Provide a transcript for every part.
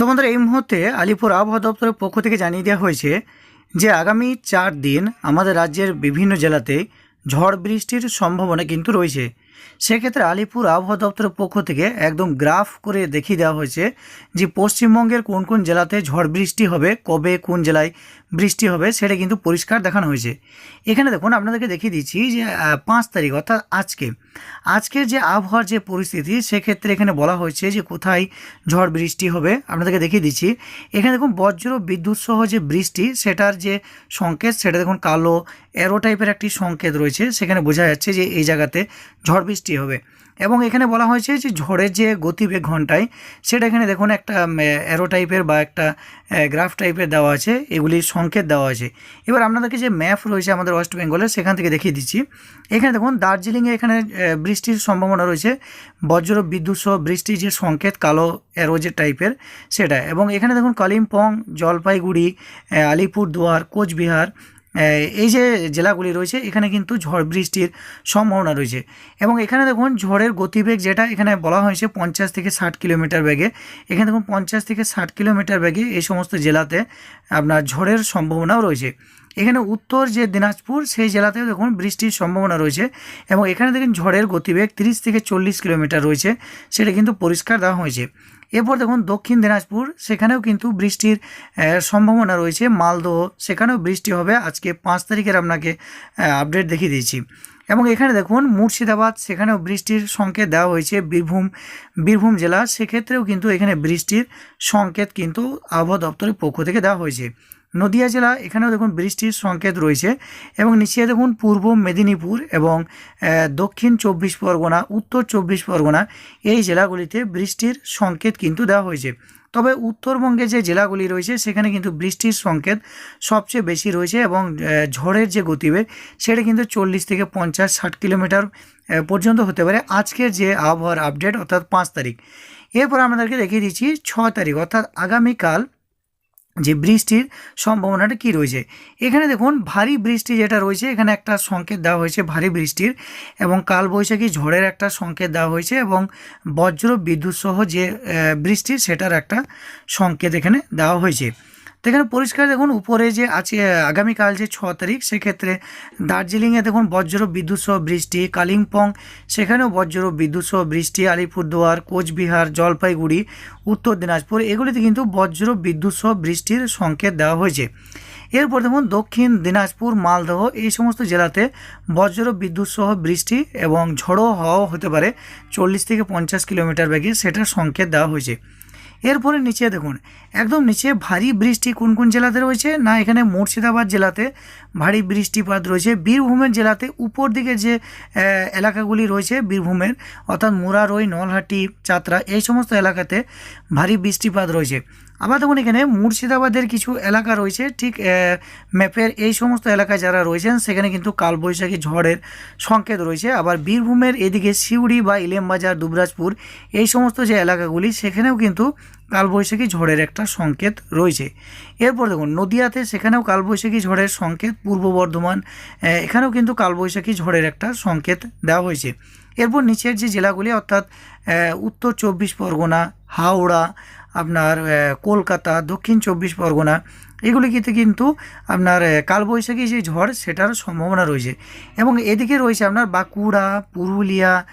তো বন্ধুরা এই মুহূর্তে আলিপুর আবহাওয়া দপ্তরের পক্ষ থেকে জানিয়ে দেওয়া হয়েছে যে আগামী চার দিন আমাদের রাজ্যের বিভিন্ন জেলাতে ঝড় বৃষ্টির সম্ভাবনা কিন্তু রয়েছে। সেক্ষেত্রে আলিপুর আবহাওয়া দপ্তরের পক্ষ থেকে একদম গ্রাফ করে দেখিয়ে দেওয়া হয়েছে যে পশ্চিমবঙ্গের কোন কোন জেলাতে ঝড় বৃষ্টি হবে, কবে কোন জেলায় বৃষ্টি হবে সেটা কিন্তু পরিষ্কার দেখানো হয়েছে। এখানে দেখুন আপনাদেরকে দেখিয়ে দিচ্ছি যে পাঁচ তারিখ অর্থাৎ আজকে। আজকের যে আবহাওয়ার যে পরিস্থিতি সেক্ষেত্রে এখানে বলা হয়েছে যে কোথায় ঝড় বৃষ্টি হবে আপনাদেরকে দেখিয়ে দিচ্ছি। এখানে দেখুন বজ্র বিদ্যুৎ সহ যে বৃষ্টি সেটার যে সংকেত সেটা দেখুন কালো অ্যারো টাইপের একটি সংকেত রয়েছে। সেখানে বোঝা যাচ্ছে যে এই জায়গাতে ঝড় বৃষ্টি হবে। এবং এখানে বলা হয়েছে যে ঝড়ের যে গতিবেগ ঘন্টায়, সেটা এখানে দেখুন একটা অ্যারো টাইপের বা একটা গ্রাফ টাইপের দেওয়া আছে, এগুলি সংকেত দেওয়া আছে। এবার আপনাদেরকে যে ম্যাপ রয়েছে আমাদের ওয়েস্ট বেঙ্গলের সেখান থেকে দেখিয়ে দিচ্ছি। এখানে দেখুন দার্জিলিংয়ে এখানে বৃষ্টির সম্ভাবনা রয়েছে। বজ্র বিদ্যুৎ সহ বৃষ্টির যে সংকেত, কালো অ্যারো যে টাইপের সেটা। এবং এখানে দেখুন কালিম্পং জলপাইগুড়ি আলিপুরদুয়ার কোচবিহার এই যে জেলাগুলি রয়েছে, এখানে কিন্তু ঝড় বৃষ্টির সম্ভাবনা রয়েছে। এবং এখানে দেখুন, ঝড়ের গতিবেগ যেটা এখানে বলা হয়েছে পঞ্চাশ থেকে ষাট কিলোমিটার ব্যাগে এখানে দেখুন, পঞ্চাশ থেকে ষাট কিলোমিটার ব্যাগে এই সমস্ত জেলাতে আপনার ঝড়ের সম্ভাবনাও রয়েছে। এখানে উত্তর যে দিনাজপুর, সেই জেলাতেও দেখুন বৃষ্টির সম্ভাবনা রয়েছে এবং এখানে দেখুন ঝড়ের গতিবেগ তিরিশ থেকে চল্লিশ কিলোমিটার রয়েছে, সেটা কিন্তু পরিষ্কার দেওয়া হয়েছে। এরপর দেখুন দক্ষিণ দিনাজপুর, সেখানেও কিন্তু বৃষ্টির সম্ভাবনা রয়েছে। মালদহ, সেখানেও বৃষ্টি হবে। আজকে পাঁচ তারিখের আপনাকে আপডেট দেখিয়ে দিয়েছি। এবং এখানে দেখুন মুর্শিদাবাদ, সেখানেও বৃষ্টির সংকেত দেওয়া হয়েছে। বীরভূম বীরভূম জেলা, সেক্ষেত্রেও কিন্তু এখানে বৃষ্টির সংকেত কিন্তু আবহাওয়া দপ্তরের পক্ষ থেকে দেওয়া হয়েছে। নদিয়া জেলা, এখানেও দেখুন বৃষ্টির সংকেত রয়েছে এবং নিচে দেখুন পূর্ব মেদিনীপুর এবং দক্ষিণ চব্বিশ পরগনা, উত্তর চব্বিশ পরগনা এই জেলাগুলিতে বৃষ্টির সংকেত কিন্তু দেওয়া হয়েছে। তবে উত্তরবঙ্গে যে জেলাগুলি রয়েছে, সেখানে কিন্তু বৃষ্টির সংকেত সবচেয়ে বেশি রয়েছে এবং ঝড়ের যে গতিবেগ, সেটা কিন্তু চল্লিশ থেকে পঞ্চাশ ষাট কিলোমিটার পর্যন্ত হতে পারে। আজকের যে আবহাওয়ার আপডেট অর্থাৎ পাঁচ তারিখ, এরপর আমাদেরকে দেখিয়ে দিচ্ছি ছ তারিখ, অর্থাৎ আগামীকাল যে বৃষ্টির সম্ভাবনাটা কি রয়েছে। এখানে দেখুন, ভারী বৃষ্টি যেটা রয়েছে, এখানে একটা সংকেত দেওয়া হয়েছে ভারী বৃষ্টির এবং কালবৈশাখী ঝড়ের একটা সংকেত দেওয়া হয়েছে এবং বজ্র বিদ্যুৎ সহ যে বৃষ্টির বৃষ্টি সেটার একটা সংকেত এখানে দেওয়া হয়েছে। এখানে পরিষ্কার দেখুন, উপরে যে আছে আগামীকাল যে ছ তারিখ, সেক্ষেত্রে দার্জিলিংয়ে দেখুন, বজ্র বিদ্যুৎ সহ বৃষ্টি, কালিম্পং, সেখানেও বজ্র বিদ্যুৎ সহ বৃষ্টি, আলিপুরদুয়ার, কোচবিহার, জলপাইগুড়ি, উত্তর দিনাজপুর, এগুলিতে কিন্তু বজ্র বিদ্যুৎ সহ বৃষ্টির সংকেত দেওয়া হয়েছে। এরপর দেখুন, দক্ষিণ দিনাজপুর, মালদহ, এই সমস্ত জেলাতে বজ্র বিদ্যুৎ সহ বৃষ্টি এবং ঝড়ো হওয়াও হতে পারে, চল্লিশ থেকে পঞ্চাশ কিলোমিটার বেগে সেটার সংকেত দেওয়া হয়েছে। এরপরে নিচে দেখুন, একদম নিচে ভারী বৃষ্টি কোন কোন জেলাতে রয়েছে? না, এখানে মুর্শিদাবাদ জেলাতে ভারী বৃষ্টিপাত রয়েছে। বীরভূমের জেলাতে উপর দিকে যে এলাকাগুলি রয়েছে বীরভূমের, অর্থাৎ মুরারই, নলহাটি, চাতরা, এই সমস্ত এলাকাতে ভারী বৃষ্টিপাত রয়েছে। আবার দেখুন এখানে মুর্শিদাবাদের কিছু এলাকা রয়েছে, ঠিক ম্যাপের এই সমস্ত এলাকায় যারা রয়েছেন, সেখানে কিন্তু কালবৈশাখী ঝড়ের সংকেত রয়েছে। আবার বীরভূমের এদিকে সিউড়ি বা ইলেমবাজার দুবরাজপুর, এই সমস্ত যে এলাকাগুলি, সেখানেও কিন্তু কালবৈশাখী ঝড়ের একটা সংকেত রয়েছে। এরপর দেখুন, নদিয়াতে সেখানেও কালবৈশাখী ঝড়ের সংকেত, পূর্ব বর্ধমান এখানেও কিন্তু কালবৈশাখী ঝড়ের একটা সংকেত দেওয়া হয়েছে। এরপর নিচের যে জেলাগুলি, অর্থাৎ উত্তর চব্বিশ পরগনা, হাওড়া আপনার কলকাতা, দক্ষিণ চব্বিশ পরগনা এগুলিতে কিন্তু আপনার কালবৈশাখী যে ঝড় সেটার সম্ভাবনা রয়েছে। এবং এদিকে রয়েছে আপনার বাঁকুড়া, পুরুলিয়া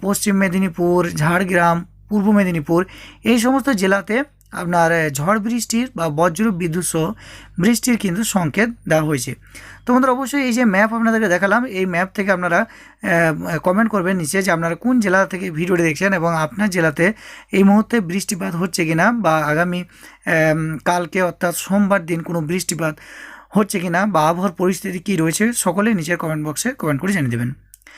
পশ্চিম মেদিনীপুর, ঝাড়গ্রাম, পূর্ব মেদিনীপুর, এই সমস্ত জেলাতে আপনার ঝড় বৃষ্টির বা বজ্র বিদ্যুৎ সহ বৃষ্টির কিন্তু সংকেত দেওয়া হয়েছে। তো অবশ্যই এই যে ম্যাপ আপনাদেরকে দেখালাম, এই ম্যাপ থেকে আপনারা কমেন্ট করবেন নিচে যে আপনারা কোন জেলা থেকে ভিডিওটি দেখছেন এবং আপনার জেলাতে এই মুহূর্তে বৃষ্টিপাত হচ্ছে কি না বা আগামী কালকে অর্থাৎ সোমবার দিন কোনো বৃষ্টিপাত হচ্ছে কি না বা আবহাওয়ার পরিস্থিতি কী রয়েছে, সকলে নিচের কমেন্ট বক্সে কমেন্ট করে জানিয়ে দেবেন।